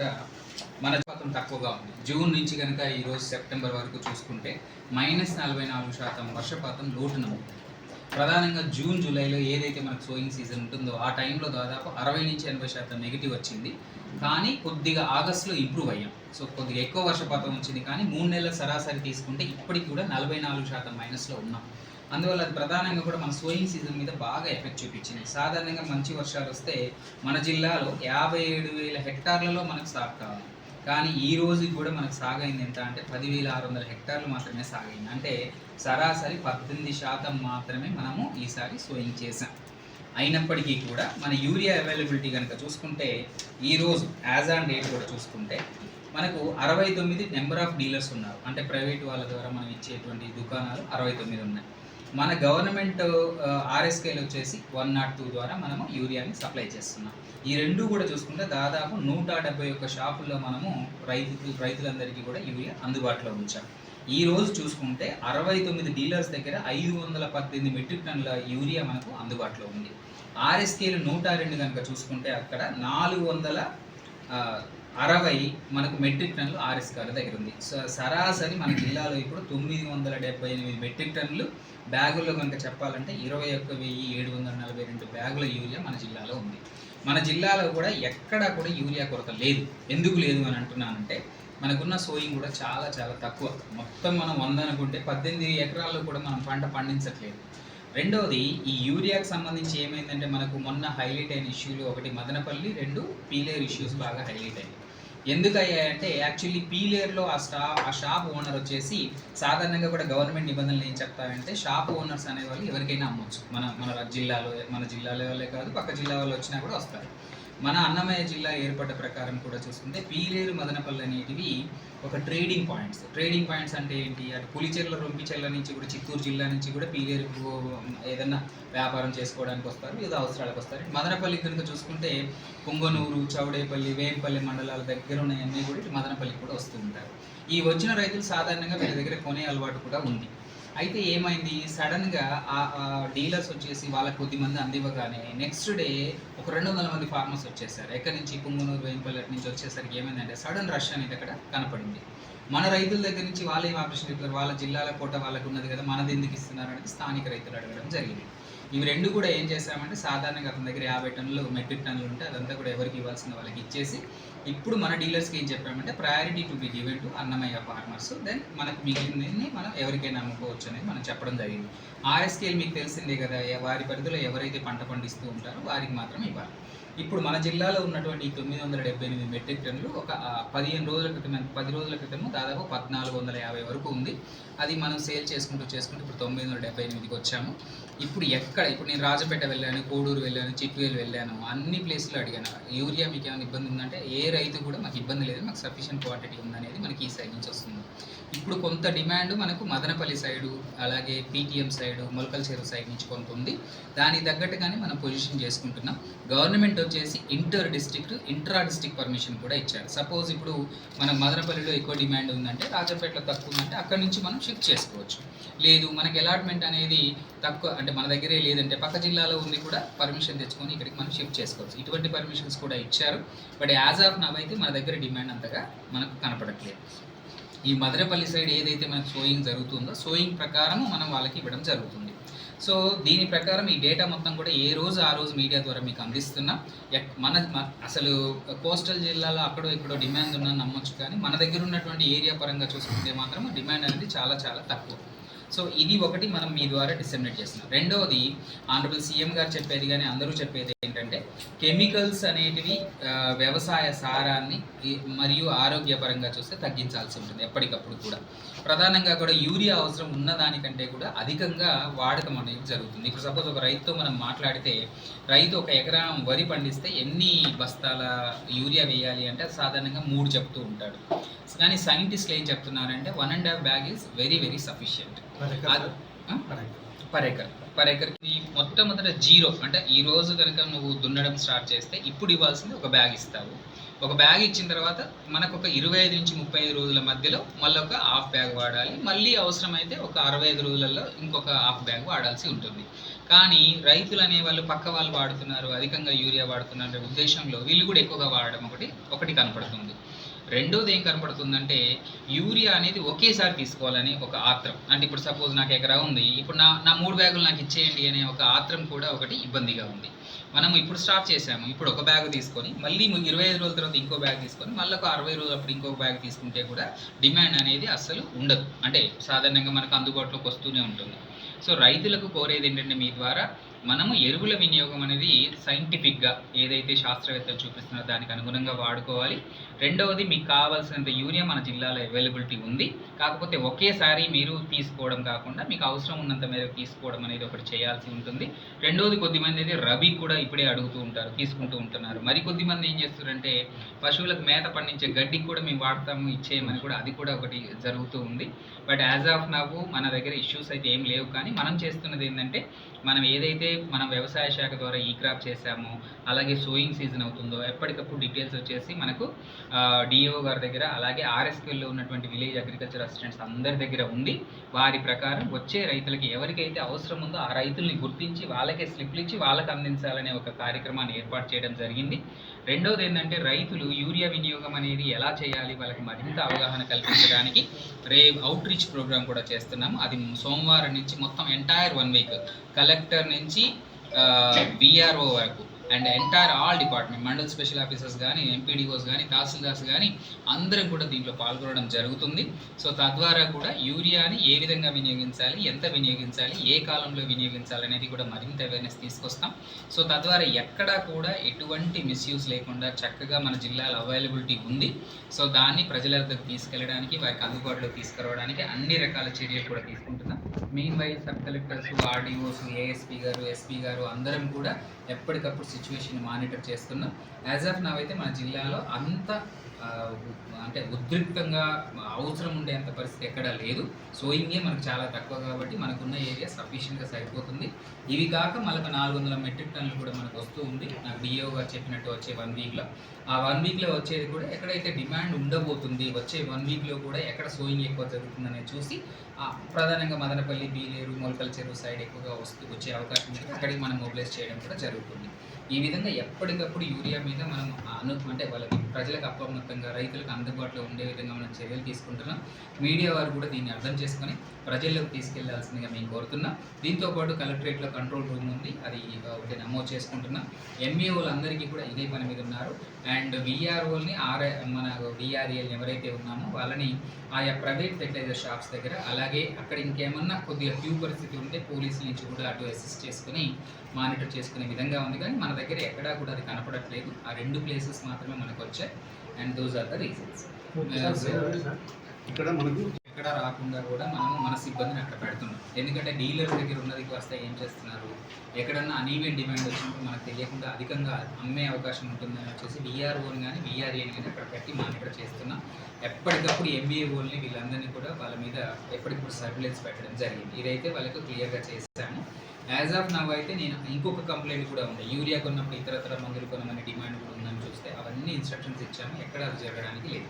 కూడా మన శాతం తక్కువగా ఉంది. జూన్ నుంచి కనుక ఈరోజు సెప్టెంబర్ వరకు చూసుకుంటే మైనస్ నలభై నాలుగు శాతం వర్షపాతం లోటు నమ్ముతుంది ప్రధానంగా జూన్ జూలైలో ఏదైతే మనకు సోయింగ్ సీజన్ ఉంటుందో ఆ టైంలో దాదాపు అరవై నుంచి ఎనభై శాతం నెగిటివ్ వచ్చింది. కానీ కొద్దిగా ఆగస్టులో ఇంప్రూవ్ అయ్యాం. సో కొద్దిగా ఎక్కువ వర్షపాతం వచ్చింది. కానీ మూడు నెలల సరాసరి తీసుకుంటే ఇప్పటికి కూడా నలభై నాలుగు శాతం మైనస్లో ఉన్నాం. అందువల్ల అది ప్రధానంగా కూడా మన సోయింగ్ సీజన్ మీద బాగా ఎఫెక్ట్ చూపించింది. సాధారణంగా మంచి వర్షాలు వస్తే మన జిల్లాలో యాభై ఏడు వేల హెక్టార్లలో మనకు సాగు కావాలి. కానీ ఈ రోజు కూడా మనకు సాగైంది ఎంత అంటే పదివేల ఆరు వందల హెక్టార్లు మాత్రమే సాగైంది. అంటే సరాసరి పద్దెనిమిది శాతం మాత్రమే మనము ఈసారి సోయింగ్ చేసాం అయినప్పటికీ కూడా మన యూరియా అవైలబిలిటీ కనుక చూసుకుంటే ఈరోజు యాజ్ ఆన్ డేట్ కూడా చూసుకుంటే మనకు అరవై తొమ్మిది నెంబర్ ఆఫ్ డీలర్స్ ఉన్నారు. అంటే ప్రైవేట్ వాళ్ళ ద్వారా మనం ఇచ్చేటువంటి దుకాణాలు అరవై తొమ్మిది ఉన్నాయి. మన గవర్నమెంట్ ఆర్ఎస్కేలు వచ్చేసి వన్ నాట్ టూ ద్వారా మనము యూరియాని సప్లై చేస్తున్నాం. ఈ రెండు కూడా చూసుకుంటే దాదాపు నూట డెబ్బై ఒక్క షాపుల్లో మనము రైతు రైతులందరికీ కూడా యూరియా అందుబాటులో ఉంచాం. ఈ రోజు చూసుకుంటే అరవై తొమ్మిది డీలర్స్ దగ్గర ఐదు వందల పద్దెనిమిది మెట్రిక్ టన్నుల యూరియా మనకు అందుబాటులో ఉంది. ఆర్ఎస్కేలు నూట రెండు కనుక చూసుకుంటే అక్కడ నాలుగు వందల అరవై మనకు మెట్రిక్ టన్నులు గారి దగ్గర ఉంది. సో సరాసరి మన జిల్లాలో ఇప్పుడు తొమ్మిది వందల డెబ్బై ఎనిమిది మెట్రిక్ టన్నులు. బ్యాగుల్లో కనుక చెప్పాలంటే ఇరవై ఒక్క వెయ్యి ఏడు వందల నలభై రెండు బ్యాగుల యూరియా మన జిల్లాలో ఉంది. మన జిల్లాలో కూడా ఎక్కడా కూడా యూరియా కొరత లేదు. ఎందుకు లేదు అని అంటున్నానంటే మనకున్న సోయింగ్ కూడా చాలా చాలా తక్కువ. మొత్తం మనం వంద అనుకుంటే పద్దెనిమిది ఎకరాల్లో కూడా మనం పంట పండించట్లేదు. రెండవది ఈ యూరియాకి సంబంధించి ఏమైందంటే మనకు మొన్న హైలైట్ అయిన ఇష్యూలు ఒకటి మదనపల్లి రెండు పీలేర్ ఇష్యూస్ బాగా హైలైట్ అయ్యాయి. ఎందుకు అయ్యాయంటే యాక్చువల్లీ పీలేర్లో ఆ స్టా ఆ షాప్ ఓనర్ వచ్చేసి సాధారణంగా కూడా గవర్నమెంట్ నిబంధనలు ఏం చెప్తాయంటే షాప్ ఓనర్స్ అనేవాళ్ళు ఎవరికైనా అమ్మొచ్చు. మన మన జిల్లాలో మన జిల్లాలో వాళ్ళే కాదు పక్క జిల్లా వాళ్ళు వచ్చినా కూడా వస్తారు. మన అన్నమయ్య జిల్లా ఏర్పడ్డ ప్రకారం కూడా చూసుకుంటే పీలేరు మదనపల్లి అనేటివి ఒక ట్రేడింగ్ పాయింట్స్ ట్రేడింగ్ పాయింట్స్ అంటే ఏంటి? అటు పులిచెర్ల రొంపిచెర్ల నుంచి కూడా చిత్తూరు జిల్లా నుంచి కూడా పీలేరుకు ఏదన్నా వ్యాపారం చేసుకోవడానికి వస్తారు ఏదో అవసరాలకు వస్తారు. మదనపల్లి కనుక చూసుకుంటే పొంగనూరు చౌడేపల్లి వేంపల్లి మండలాల దగ్గర ఉన్నాయన్నీ కూడా మదనపల్లికి కూడా వస్తూ ఉంటారు. ఈ వచ్చిన రైతులు సాధారణంగా వీళ్ళ దగ్గర కొనే అలవాటు కూడా ఉంది. అయితే ఏమైంది? సడన్గా ఆ డీలర్స్ వచ్చేసి వాళ్ళకి కొద్ది మంది అందివ్వగానే నెక్స్ట్ డే ఒక రెండు వందల మంది ఫార్మర్స్ వచ్చేసారు. ఎక్కడి నుంచి? పుంగనూరు వేంపల్లి నుంచి వచ్చేసరికి ఏమైందంటే సడన్ రష్ అనేది అక్కడ కనపడింది. మన రైతుల దగ్గర నుంచి వాళ్ళు ఏం ఆపరేషన్ చెప్పారు. వాళ్ళ జిల్లాల కోట వాళ్ళకు ఉన్నది కదా మనది ఎందుకు ఇస్తున్నారు అనేది స్థానిక రైతులు అడగడం జరిగింది. ఇవి రెండు కూడా ఏం చేశామంటే సాధారణంగా అతని దగ్గర యాభై టన్నులు మెట్రిక్ టన్నులు ఉంటే అదంతా కూడా ఎవరికి ఇవ్వాల్సిన వాళ్ళకి ఇచ్చేసి ఇప్పుడు మన డీలర్స్కి ఏం చెప్పామంటే priority to be given to Annamayya farmers then మనకు మిగిలినది మనం ఎవరికైనా అమ్ముకోవచ్చు అనేది మనం చెప్పడం జరిగింది. ఆర్ఎస్కేల్ మీకు తెలిసిందే కదా వారి పరిధిలో ఎవరైతే పంట పండిస్తూ ఉంటారో వారికి మాత్రం ఇవ్వాలి. ఇప్పుడు మన జిల్లాలో ఉన్నటువంటి ఈ తొమ్మిది వందల డెబ్బై ఎనిమిది మెట్రిక్ టన్నులు ఒక పదిహేను రోజుల క్రితం పది రోజుల క్రితము దాదాపు పద్నాలుగు వందల యాభై వరకు ఉంది. అది మనం సేల్ చేసుకుంటూ చేసుకుంటూ ఇప్పుడు తొమ్మిది వందల డెబ్బై ఎనిమిదికి వచ్చాము. ఇప్పుడు ఎక్కడ ఇప్పుడు నేను రాజపేట వెళ్ళాను కోడూరు వెళ్ళాను చిట్వేలు వెళ్ళాను అన్ని ప్లేస్లో అడిగాను. యూరియా మీకు ఏమైనా ఇబ్బంది ఉందంటే ఏ రైతు కూడా మాకు ఇబ్బంది లేదు మాకు సఫిషియెంట్ క్వాంటిటీ ఉందనేది మనకి ఈ సైడ్ నుంచి వస్తుంది. ఇప్పుడు కొంత డిమాండ్ మనకు మదనపల్లి సైడు అలాగే PTM side Molakala Cheruvu side నుంచి కొంత ఉంది. దానికి తగ్గట్టుగానే మనం పొజిషన్ చేసుకుంటున్నాం. గవర్నమెంట్ వచ్చేసి inter district intra district permission కూడా ఇచ్చారు. సపోజ్ ఇప్పుడు మన మదనపల్లిలో ఎక్కువ డిమాండ్ ఉందంటే రాజపేటలో తక్కువ ఉందంటే అక్కడ నుంచి మనం షిఫ్ట్ చేసుకోవచ్చు. లేదు మనకి అలాట్మెంట్ అనేది తక్కువ అంటే మన దగ్గరే లేదంటే పక్క జిల్లాలో ఉంది కూడా పర్మిషన్ తెచ్చుకొని ఇక్కడికి మనం షిఫ్ట్ చేసుకోవచ్చు. ఇటువంటి పర్మిషన్స్ కూడా ఇచ్చారు. బట్ యాజ్ ఆఫ్ నవ్ అయితే మన దగ్గర డిమాండ్ అంతగా మనకు కనపడట్లేదు. ఈ మదనపల్లి సైడ్ ఏదైతే మనకు సోయింగ్ జరుగుతుందో సోయింగ్ ప్రకారం మనం వాళ్ళకి ఇవ్వడం జరుగుతుంది. సో దీని ప్రకారం ఈ డేటా మొత్తం కూడా ఏ రోజు ఆ రోజు మీడియా ద్వారా మీకు అందిస్తున్నాం. మన అసలు కోస్టల్ జిల్లాలో అక్కడో ఇక్కడో డిమాండ్ ఉందని నమ్మొచ్చు కానీ మన దగ్గర ఉన్నటువంటి ఏరియా పరంగా చూసుకుంటే మాత్రం డిమాండ్ అనేది చాలా చాలా తక్కువ. సో ఇది ఒకటి మనం మీ ద్వారా డిసెమినేట్ చేస్తున్నాం. రెండవది ఆనరబుల్ సీఎం గారు చెప్పేది కానీ అందరూ చెప్పేది ఏంటంటే కెమికల్స్ అనేటివి వ్యవసాయ సారాన్ని మరియు ఆరోగ్యపరంగా చూస్తే తగ్గించాల్సి ఉంటుంది ఎప్పటికప్పుడు కూడా. ప్రధానంగా కూడా యూరియా అవసరం ఉన్న దానికంటే కూడా అధికంగా వాడకం అనేది జరుగుతుంది. ఇప్పుడు సపోజ్ ఒక రైతుతో మనం మాట్లాడితే రైతు ఒక ఎకరం వరి పండిస్తే ఎన్ని బస్తాల యూరియా వేయాలి అంటే సాధారణంగా మూడు చెప్తూ ఉంటాడు. కానీ సైంటిస్టులు ఏం చెప్తున్నారంటే one and half bag is very very sufficient per acre per ఎకర్కి మొట్టమొదట జీరో అంటే ఈ రోజు కనుక నువ్వు దున్నడం స్టార్ట్ చేస్తే ఇప్పుడు ఇవ్వాల్సింది ఒక బ్యాగ్ ఇస్తావు. ఒక బ్యాగ్ ఇచ్చిన తర్వాత మనకు ఒక ఇరవై ఐదు నుంచి ముప్పై ఐదు రోజుల మధ్యలో మళ్ళీ ఒక హాఫ్ బ్యాగ్ వాడాలి. మళ్ళీ అవసరమైతే ఒక అరవై ఐదు రోజులలో ఇంకొక హాఫ్ బ్యాగ్ వాడాల్సి ఉంటుంది. కానీ రైతులు అనే వాళ్ళు పక్క వాళ్ళు వాడుతున్నారు అధికంగా యూరియా వాడుతున్నారు ఉద్దేశంలో వీళ్ళు కూడా ఎక్కువగా వాడడం ఒకటి ఒకటి కనపడుతుంది. రెండోది ఏం కనపడుతుందంటే యూరియా అనేది ఒకేసారి తీసుకోవాలని ఒక ఆత్రం. అంటే ఇప్పుడు సపోజ్ నాకు ఎకరా ఉంది ఇప్పుడు నా నా మూడు బ్యాగులు నాకు ఇచ్చేయండి అనే ఒక ఆత్రం కూడా ఒకటి ఇబ్బందిగా ఉంది. మనం ఇప్పుడు స్టార్ట్ చేసాము ఇప్పుడు ఒక బ్యాగ్ తీసుకొని మళ్ళీ ఇరవై ఐదు రోజుల తర్వాత ఇంకో బ్యాగ్ తీసుకొని మళ్ళీ ఒక అరవై రోజులు అప్పుడు ఇంకో బ్యాగ్ తీసుకుంటే కూడా డిమాండ్ అనేది అస్సలు ఉండదు. అంటే సాధారణంగా మనకు అందుబాటులోకి వస్తూనే ఉంటుంది. సో రైతులకు కోరేది ఏంటంటే మీ ద్వారా మనము ఎరువుల వినియోగం అనేది సైంటిఫిక్గా ఏదైతే శాస్త్రవేత్తలు చూపిస్తున్నారో దానికి అనుగుణంగా వాడుకోవాలి. రెండవది మీకు కావాల్సినంత యూరియా మన జిల్లాలో అవైలబిలిటీ ఉంది. కాకపోతే ఒకేసారి మీరు తీసుకోవడం కాకుండా మీకు అవసరం ఉన్నంత మేరకు తీసుకోవడం అనేది ఒకటి చేయాల్సి ఉంటుంది. రెండవది కొద్దిమంది అయితే రబీ కూడా ఇప్పుడే అడుగుతూ ఉంటారు తీసుకుంటూ ఉంటున్నారు. మరి కొద్దిమంది ఏం చేస్తారంటే పశువులకు మేత పండించే గడ్డికి కూడా మేము వాడతాము ఇచ్చేయమని కూడా అది కూడా ఒకటి జరుగుతూ ఉంది. బట్ యాజ్ ఆఫ్ నవ్వు మన దగ్గర ఇష్యూస్ అయితే ఏం లేవు. కానీ మనం చేస్తున్నది ఏంటంటే మనం ఏదైతే మనం వ్యవసాయ శాఖ ద్వారా ఈ క్రాప్ చేశాము అలాగే సోయింగ్ సీజన్ అవుతుందో ఎప్పటికప్పుడు డీటెయిల్స్ వచ్చేసి మనకు డిఓ గారి దగ్గర అలాగే ఆర్ఎస్కెల్లో ఉన్నటువంటి విలేజ్ అగ్రికల్చర్ అసిస్టెంట్స్ అందరి దగ్గర ఉంది వారి ప్రకారం వచ్చే రైతులకి ఎవరికైతే అవసరం ఉందో ఆ రైతుల్ని గుర్తించి వాళ్ళకే స్లిప్లు ఇచ్చి వాళ్ళకి అందించాలనే ఒక కార్యక్రమాన్ని ఏర్పాటు చేయడం జరిగింది. రెండోది ఏంటంటే రైతులు యూరియా వినియోగం అనేది ఎలా చేయాలి? వాళ్ళకి మరింత అవగాహన కల్పించడానికి రే అవుట్ రీచ్ ప్రోగ్రామ్ కూడా చేస్తున్నాము. అది సోమవారం నుంచి మొత్తం ఎంటైర్ వన్ వీక్ కలెక్టర్ నుంచి విఆర్ఓ వరకు. And entire all department mandal special officers కానీ ఎంపీడీఓస్ కానీ తహసీల్దార్స్ కానీ అందరం కూడా దీంట్లో పాల్గొనడం జరుగుతుంది. సో తద్వారా కూడా యూరియాని ఏ విధంగా వినియోగించాలి ఎంత వినియోగించాలి ఏ కాలంలో వినియోగించాలి అనేది కూడా మరింత అవేర్నెస్ తీసుకొస్తాం. సో తద్వారా ఎక్కడా కూడా ఎటువంటి మిస్యూస్ లేకుండా చక్కగా మన జిల్లాలో అవైలబిలిటీ ఉంది. సో దాన్ని ప్రజల వద్దకు తీసుకెళ్ళడానికి వారికి అందుబాటులో తీసుకురావడానికి అన్ని రకాల చర్యలు కూడా తీసుకుంటున్నాం. Main wise sub collectors RDOs ASP గారు ఎస్పీ గారు అందరం కూడా ఎప్పటికప్పుడు సిచ్యువేషన్ మానిటర్ చేస్తున్నాం. యాజ్ ఆఫ్ నవ్ అయితే మన జిల్లాలో అంత అంటే ఉద్రిక్తంగా అవసరం ఉండేంత పరిస్థితి ఎక్కడా లేదు. సోయింగే మనకు చాలా తక్కువ కాబట్టి మనకున్న ఏరియా సఫిషియెంట్గా సరిపోతుంది. ఇవి కాక మనకు నాలుగు వందల మెట్రిక్ టన్నులు కూడా మనకు వస్తూ ఉంది. నాకు డిఓ గారు చెప్పినట్టు వచ్చే వన్ వీక్లో ఆ వన్ వీక్లో వచ్చేది కూడా ఎక్కడైతే డిమాండ్ ఉండబోతుంది వచ్చే వన్ వీక్లో కూడా ఎక్కడ సోయింగ్ ఎక్కువ జరుగుతుందనే చూసి ప్రధానంగా మదనపల్లి బీలేరు మొలకల చెరువు సైడ్ ఎక్కువగా వస్తూ వచ్చే అవకాశం ఉంది అక్కడికి మనం మొబిలైజ్ చేయడం కూడా జరుగుతుంది. ఈ విధంగా ఎప్పటికప్పుడు యూరియా మీద మనం అను అంటే వాళ్ళకి ప్రజలకు అప్రమత్తంగా రైతులకు అందుబాటులో ఉండే విధంగా మనం చర్యలు తీసుకుంటున్నాం. మీడియా వారు కూడా దీన్ని అర్థం చేసుకొని ప్రజల్లోకి తీసుకెళ్ళాల్సిందిగా మేము కోరుతున్నాం. దీంతో పాటు కలెక్టరేట్లో కంట్రోల్ రూమ్ ఉంది. అది ఒకటి నమోదు చేసుకుంటున్నాం. ఎంఈఓలు అందరికీ కూడా ఇదే పని మీద ఉన్నారు. అండ్ విఆర్ఓల్ని ఆర్ మన డిఆర్ఏల్ని ఎవరైతే ఉన్నామో వాళ్ళని ఆయా ప్రైవేట్ ఫెర్టిలైజర్ షాప్స్ దగ్గర అలాగే అక్కడ ఇంకేమన్నా కొద్దిగా క్యూ పరిస్థితి ఉంటే పోలీసుల నుంచి కూడా అటు అసిస్ట్ చేసుకుని మానిటర్ చేసుకునే విధంగా ఉంది. కానీ మన దగ్గర ఎక్కడా కూడా అది కనపడట్లేదు. ఆ రెండు ప్లేసెస్ మాత్రమే మనకు వచ్చాయి. And those are the reasons ఇక్కడ మనకు ఎక్కడ రాకుండా కూడా మనము మన సిబ్బందిని అక్కడ పెడుతున్నాం. ఎందుకంటే డీలర్ దగ్గర ఉన్నది వస్తే ఏం చేస్తున్నారు? ఎక్కడన్నా అనీవెన్ డిమాండ్ వచ్చినప్పుడు మనకు తెలియకుండా అధికంగా అమ్మే అవకాశం ఉంటుందని వచ్చేసి విఆర్ఓని కానీ విఆర్ఏని కానీ అక్కడ పెట్టి మానిటర్ చేస్తున్నాం. ఎప్పటికప్పుడు ఎంబీఏఓల్ని వీళ్ళందరినీ కూడా వాళ్ళ మీద ఎప్పటికప్పుడు సర్విలెన్స్ పెట్టడం జరిగింది. ఇదైతే వాళ్ళకు క్లియర్గా చేశాము. యాజ్ ఆఫ్ నవ్ అయితే నేను ఇంకొక కంప్లైంట్ కూడా ఉంది. యూరియా కొన్నప్పుడు ఇతరతర మందులు కొనమని డిమాండ్ కూడా ఉందని చూస్తే అవన్నీ ఇన్స్ట్రక్షన్స్ ఇచ్చాము. ఎక్కడ అది జరగడానికి లేదు.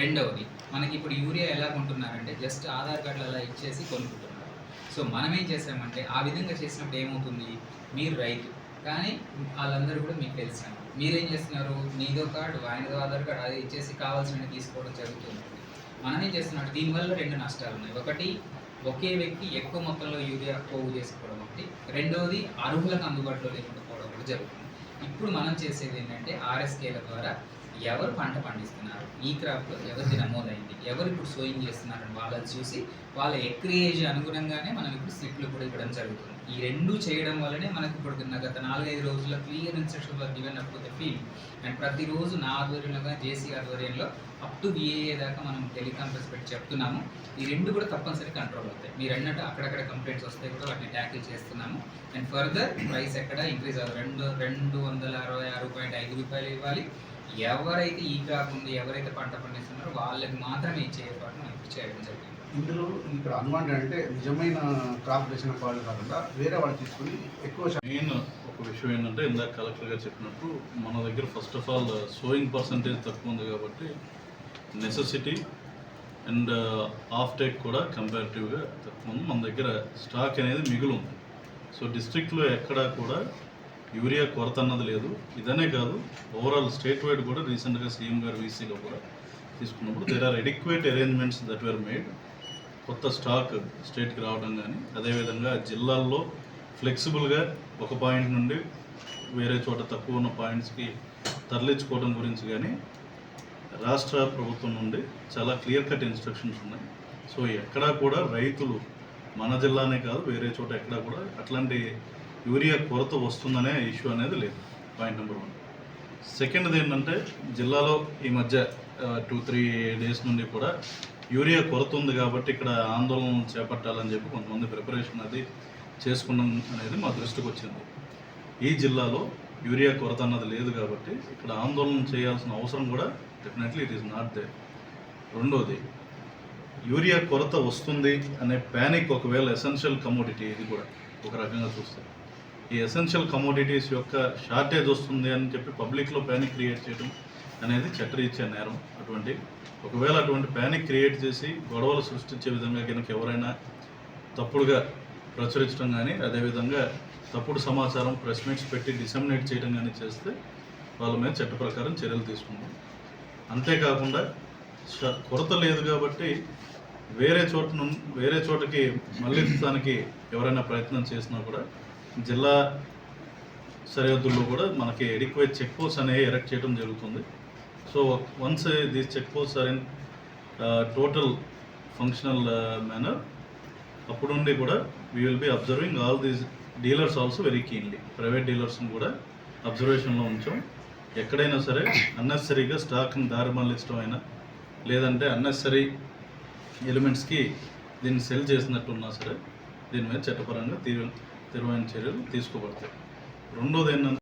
రెండవది మనకి ఇప్పుడు యూరియా ఎలా కొంటున్నారంటే జస్ట్ ఆధార్ కార్డులు అలా ఇచ్చేసి కొనుక్కుంటున్నారు. సో మనం ఏం చేసామంటే ఆ విధంగా చేసినప్పుడు ఏమవుతుంది? మీరు రైతు. కానీ వాళ్ళందరూ కూడా మీకు తెలిసాను మీరేం చేస్తున్నారు? నీదో కార్డు ఆయనదో ఆధార్ కార్డు అది ఇచ్చేసి కావాల్సినవి తీసుకోవడం జరుగుతుంది. మనం ఏం చేస్తున్నాడు దీనివల్ల రెండు నష్టాలు ఉన్నాయి ఒకటి ఒకే వ్యక్తి ఎక్కువ మొత్తంలో యూరియా పోగు చేసుకోవడం ఒకటి. రెండవది అర్హులకు అందుబాటులో లేకుండా పోవడం కూడా జరుగుతుంది. ఇప్పుడు మనం చేసేది ఏంటంటే ఆర్ఎస్కేల ద్వారా ఎవరు పంట పండిస్తున్నారు? ఈ క్రాప్లో ఎవరిది నమోదైంది? ఎవరు ఇప్పుడు సోయింగ్ చేస్తున్నారు వాళ్ళని చూసి వాళ్ళ ఎక్రియేజ్ అనుగుణంగానే మనం ఇప్పుడు స్లిప్లు కూడా ఇవ్వడం జరుగుతుంది. ఈ రెండు చేయడం వల్లనే మనకు ఇప్పుడు గత నాలుగైదు రోజుల clear instruction work given up the field and ప్రతిరోజు నా ఆధ్వర్యంలో కానీ జేసీ ఆధ్వర్యంలో అప్ టు విఏఏ దాకా మనం టెలికాన్ఫరెన్స్ పెట్టి చెప్తున్నాము. ఈ రెండు కూడా తప్పనిసరి కంట్రోల్ అవుతాయి. మీరు అన్నట్టు అక్కడక్కడ కంప్లైంట్స్ వస్తే కూడా వాటిని ట్యాకిల్ చేస్తున్నాము. అండ్ ఫర్దర్ ప్రైస్ ఎక్కడ ఇంక్రీజ్ అవ్వదు. రెండు రెండు వందల అరవై ఆరు పాయింట్ ఐదు రూపాయలు ఇవ్వాలి. ఎవరైతే ఈ క్రాప్ ఉంది ఎవరైతే పంట పండిస్తున్నారో వాళ్ళకి మాత్రమే ఇచ్చే ఏర్పాటు మనం ఇప్పుడు చేయడం జరిగింది. ఇందులో ఇక్కడ అనుమానం అంటే నిజమైన క్రాప్ వేసిన వాళ్ళు కాకుండా వేరే వాళ్ళు తీసుకుని ఎక్కువ మెయిన్ ఒక విషయం ఏంటంటే ఇందాక కలెక్టర్ గారు చెప్పినట్టు మన దగ్గర first of all sowing percentage తక్కువ ఉంది కాబట్టి నెసెసిటీ అండ్ ఆఫ్ టేక్ కూడా కంపారిటివ్గా తక్కువ ఉంది మన దగ్గర స్టాక్ అనేది మిగులు ఉంది సో డిస్ట్రిక్ట్లో ఎక్కడా కూడా యూరియా కొరత అన్నది లేదు. ఇదనే కాదు ఓవరాల్ స్టేట్ వైడ్ కూడా రీసెంట్గా సీఎం గారు వీసీలో కూడా తీసుకున్నప్పుడు there are adequate arrangements that were made కొత్త స్టాక్ స్టేట్కి రావడం కానీ అదేవిధంగా జిల్లాల్లో ఫ్లెక్సిబుల్గా ఒక పాయింట్ నుండి వేరే చోట తక్కువ ఉన్న పాయింట్స్కి తరలించుకోవడం గురించి కానీ రాష్ట్ర ప్రభుత్వం నుండి చాలా క్లియర్ కట్ ఇన్స్ట్రక్షన్స్ ఉన్నాయి. సో ఎక్కడా కూడా రైతులు మన జిల్లానే కాదు వేరే చోట ఎక్కడా కూడా అట్లాంటి యూరియా కొరత వస్తుందనే ఇష్యూ అనేది లేదు. పాయింట్ నెంబర్ వన్ సెకండ్ది ఏంటంటే జిల్లాలో ఈ మధ్య టూ త్రీ డేస్ నుండి కూడా యూరియా కొరత ఉంది కాబట్టి ఇక్కడ ఆందోళన చేపట్టాలని చెప్పి కొంతమంది ప్రిపరేషన్ అది చేసుకున్నాం అనేది మా దృష్టికి వచ్చింది. ఈ జిల్లాలో యూరియా కొరత అన్నది లేదు కాబట్టి ఇక్కడ ఆందోళన చేయాల్సిన అవసరం కూడా definitely it is not they రెండోది యూరియా కొరత వస్తుంది అనే ప్యానిక్ ఒకవేళ ఎసెన్షియల్ కమోడిటీ ఇది కూడా ఒక రకంగా చూస్తే. ఈ ఎసెన్షియల్ కమోడిటీస్ యొక్క షార్టేజ్ వస్తుంది అని చెప్పి పబ్లిక్లో ప్యానిక్ క్రియేట్ చేయడం అనేది చట్టరీత్యా నేరం. అటువంటి ఒకవేళ అటువంటి ప్యానిక్ క్రియేట్ చేసి గొడవలు సృష్టించే విధంగా కనుక ఎవరైనా తప్పుడుగా ప్రచురించడం కానీ అదేవిధంగా తప్పుడు సమాచారం ప్రెస్ మీట్స్ పెట్టి డిసమినేట్ చేయడం కానీ చేస్తే వాళ్ళ మీద చట్ట ప్రకారం చర్యలు తీసుకుంటాం. అంతేకాకుండా కొరత లేదు కాబట్టి వేరే చోట వేరే చోటకి మళ్ళించడానికి ఎవరైనా ప్రయత్నం చేసినా కూడా జిల్లా సరిహద్దుల్లో కూడా మనకి ఎడిక్వేట్ చెక్ పోస్ట్ అనేవి ఎరెక్ట్ చేయడం జరుగుతుంది. So once these check post are in total functional manner అప్పుడు నుండి కూడా we will be observing all these dealers also very keenly. Private డీలర్స్ని కూడా అబ్జర్వేషన్లో ఉంచాం. ఎక్కడైనా సరే అన్నెసరీగా స్టాక్ని దారి అయినా లేదంటే అన్నెసరీ ఎలిమెంట్స్కి దీన్ని సెల్ చేసినట్టు ఉన్నా సరే దీని మీద చట్టపరంగా తీవ్ర తీవ్రమైన చర్యలు తీసుకోబడతాయి. రెండోది ఏంటంటే